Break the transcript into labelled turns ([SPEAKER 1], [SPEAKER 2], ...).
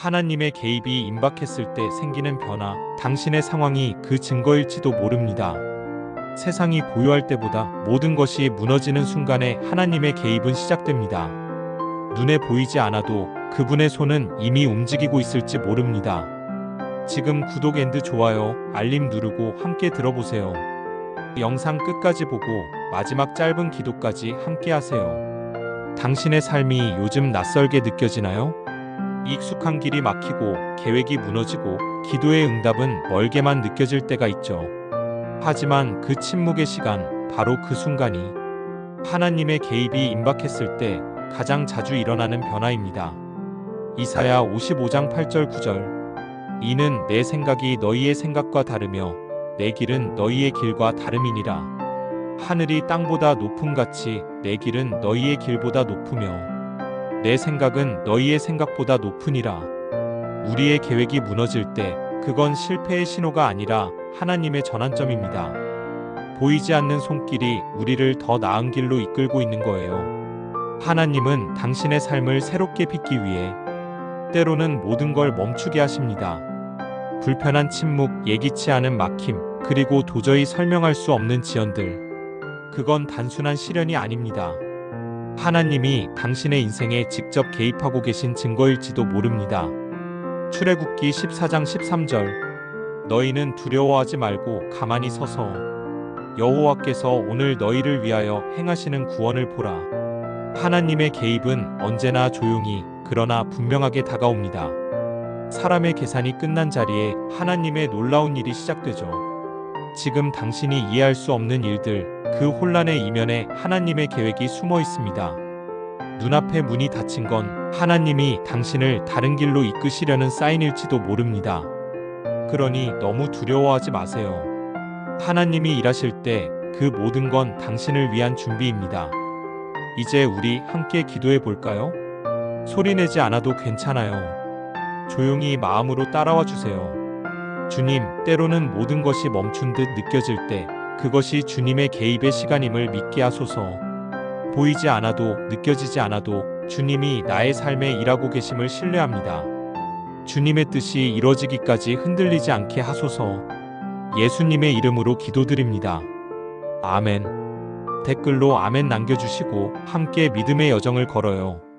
[SPEAKER 1] 하나님의 개입이 임박했을 때 생기는 변화, 당신의 상황이 그 증거일지도 모릅니다. 세상이 고요할 때보다 모든 것이 무너지는 순간에 하나님의 개입은 시작됩니다. 눈에 보이지 않아도 그분의 손은 이미 움직이고 있을지 모릅니다. 지금 구독 앤드 좋아요, 알림 누르고 함께 들어보세요. 영상 끝까지 보고 마지막 짧은 기도까지 함께 하세요. 당신의 삶이 요즘 낯설게 느껴지나요? 익숙한 길이 막히고 계획이 무너지고 기도의 응답은 멀게만 느껴질 때가 있죠. 하지만 그 침묵의 시간, 바로 그 순간이 하나님의 개입이 임박했을 때 가장 자주 일어나는 변화입니다. 이사야 55장 8절 9절 이는 내 생각이 너희의 생각과 다르며 내 길은 너희의 길과 다름이니라. 하늘이 땅보다 높음 같이 내 길은 너희의 길보다 높으며 내 생각은 너희의 생각보다 높으니라. 우리의 계획이 무너질 때 그건 실패의 신호가 아니라 하나님의 전환점입니다. 보이지 않는 손길이 우리를 더 나은 길로 이끌고 있는 거예요. 하나님은 당신의 삶을 새롭게 빚기 위해 때로는 모든 걸 멈추게 하십니다. 불편한 침묵, 예기치 않은 막힘, 그리고 도저히 설명할 수 없는 지연들. 그건 단순한 시련이 아닙니다. 하나님이 당신의 인생에 직접 개입하고 계신 증거일지도 모릅니다. 출애굽기 14장 13절 너희는 두려워하지 말고 가만히 서서 여호와께서 오늘 너희를 위하여 행하시는 구원을 보라. 하나님의 개입은 언제나 조용히 그러나 분명하게 다가옵니다. 사람의 계산이 끝난 자리에 하나님의 놀라운 일이 시작되죠. 지금 당신이 이해할 수 없는 일들, 그 혼란의 이면에 하나님의 계획이 숨어 있습니다. 눈앞에 문이 닫힌 건 하나님이 당신을 다른 길로 이끄시려는 사인일지도 모릅니다. 그러니 너무 두려워하지 마세요. 하나님이 일하실 때 그 모든 건 당신을 위한 준비입니다. 이제 우리 함께 기도해 볼까요? 소리내지 않아도 괜찮아요. 조용히 마음으로 따라와 주세요. 주님, 때로는 모든 것이 멈춘 듯 느껴질 때 그것이 주님의 개입의 시간임을 믿게 하소서. 보이지 않아도 느껴지지 않아도 주님이 나의 삶에 일하고 계심을 신뢰합니다. 주님의 뜻이 이뤄지기까지 흔들리지 않게 하소서. 예수님의 이름으로 기도드립니다. 아멘. 댓글로 아멘 남겨주시고 함께 믿음의 여정을 걸어요.